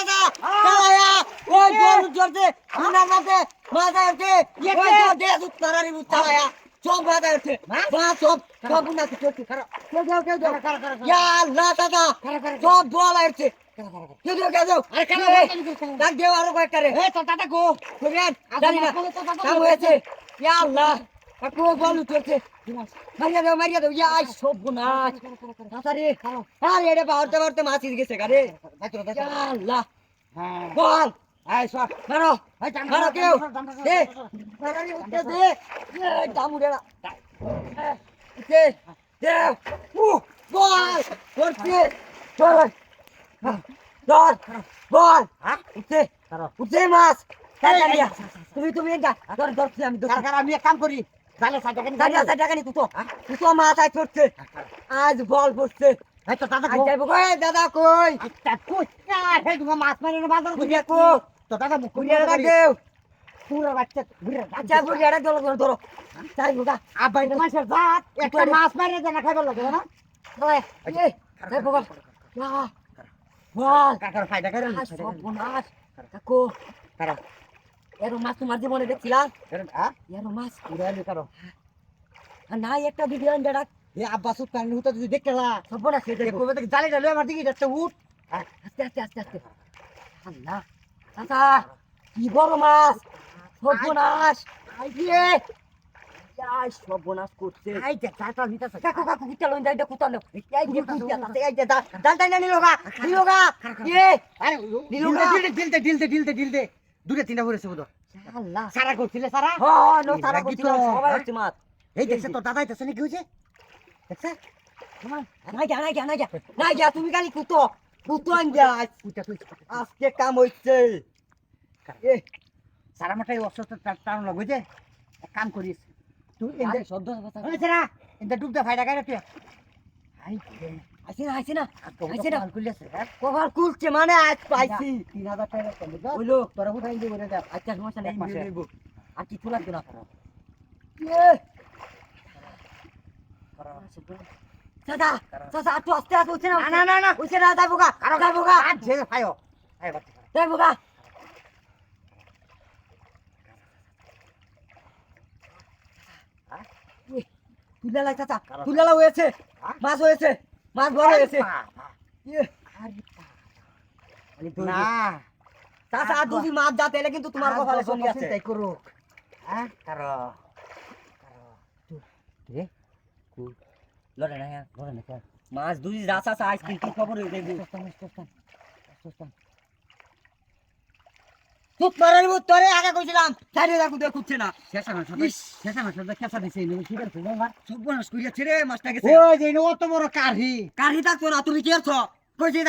দাদা চালায়া ওই বল জোরতে মুন্না মাঝে মাঝে আছে ওই তো দে দুধ তারারি বুত চালায়া সব মাঝে আছে মা? সব সব মুন্না কি? চলছে খারাপ? কেউ কেউ কেউ কেউ। ইয়া আল্লাহ দাদা সব বল আছে কেউ কেউ কেউ কেউ আরে কেন? ডাক দেও আরও কয়েকটা রে। এ তো দাদা গো বুঝলেন জানি না। কাম হয়েছে। ইয়া আল্লাহ। কাকু বল উঠেছে মারিয়া দাও মারিয়া দাও। ইয়া আই সব গুনাজ তাড়াতাড়ি। আরে, এটা বাড়তে বাড়তে মাছ গেছে গারে আল্লাহ। বল। এই সর। মারো। এই টান, মারো কেউ। দে। তাড়াতাড়ি উঠতে দে। এই দামুড়ে দে দে। উ, বল। করছে চল। চল বল। হ্যাঁ উঠতে উঠতে মাছ তুমি তুমি ধর ধরছি আমি আমি এক কাম করি। জালে নি মাছ আজ আজ বল পড়ছে দাদা কই? আচ্ছা মাছ মারি না বাজার তো দাদা পুরো বাচ্চা আচ্ছা কুড়িয়া রাখ ধরো। ধরো ধরো চাই বুকা আবাই মাছের জাত একটা মাছ মারি দেন খাইবার লাগে না বলে এই চাই বুকা না বল। কাকার ফায়দা করে? আজ সব মাছ কাকু। কারও? এর মাছ তোমার জীবনে দেখছিলাম হ্যাঁ এর মাছ উড়ালি কারও না একটা ভিডিও ডাক এ আব্বা সুত কারণ হুতা যদি দেখতে লা সব না সেটা দেখো বেটা জালে জালে আমার দিকে যাচ্ছে উঠ আস্তে আস্তে আস্তে আস্তে আল্লাহ চাচা কি বড় মাছ সর্বনাশ আইয়ে আই সর্বনাশ করছে যে নিতেছে কাকু কাকু লইন দাইটা এই যে কুতিয়া তাতে এই যে দা দালটাই না নিলোগা নিলোগা এ আরে নীলুগা। দিলতে দিলতে দিলতে দিলতে দূরে তিনটা বুঝো আল্লাহ সারা করছিলে সারা? হ নো তারা রাগি করছিল তো, সবাই? হচ্ছে মাছ। এই দেখছে তো দাদাই তো নাকি হয়েছে দেখছে? তুমি খালি কুতো কুতো আন যা তুই আজকে কাম হইছে। এ। সারা মাঠাই অসুস্থ টান লাগবে যে? কাম করিস। তুই এন্ড সদ্য কথা সারা এন্ড ডুবটা ফায়দা করে তুই। আই আইছে না আইছে না আইছে না। খুলেছে হ্যাঁ? কভার কুলছে মানে আজ পাইছি। তিন হাজার টাকা কম বুঝছ হইল। তোরা কোথায় দিয়ে বলে দেখ। আচ্ছা সমস্যা নেই মাসে। নেব। আর কিছু লাগবে না দাদা দাদা একটু আস্তে আস্তে উঠছে না না না না। উঠছে না যাইবো গা আরও যাইবো গা আর যে খায়ো আয় বাচ্চা। যাইবো গা তুলালা চাচা তুলালা হয়েছে মাছ হয়েছে। মাছ বড় হয়েছে ইয়ে, না চাচা যদি মাছ যাতে এলে কিন্তু তোমার কপালে আছে তাই করুক হ্যাঁ কারও রে লড়ে না হ্যাঁ লড়ে না মাছ দুই রাসা সা আইসক্রিম কি খবর হয়ে তুত মারার তোরে আগে কইছিলাম চাইরে দেখো দেখো খুঁজছে না। শেষা না ইস। শেষা না সদা কেসা দিছে নি ঠিক আছে না সব বনাস কইরা ছেড়ে মাছটা গেছে। ওই যে অত বড় কারহি কারহি থাকতো না তুমি কি আছো কইছি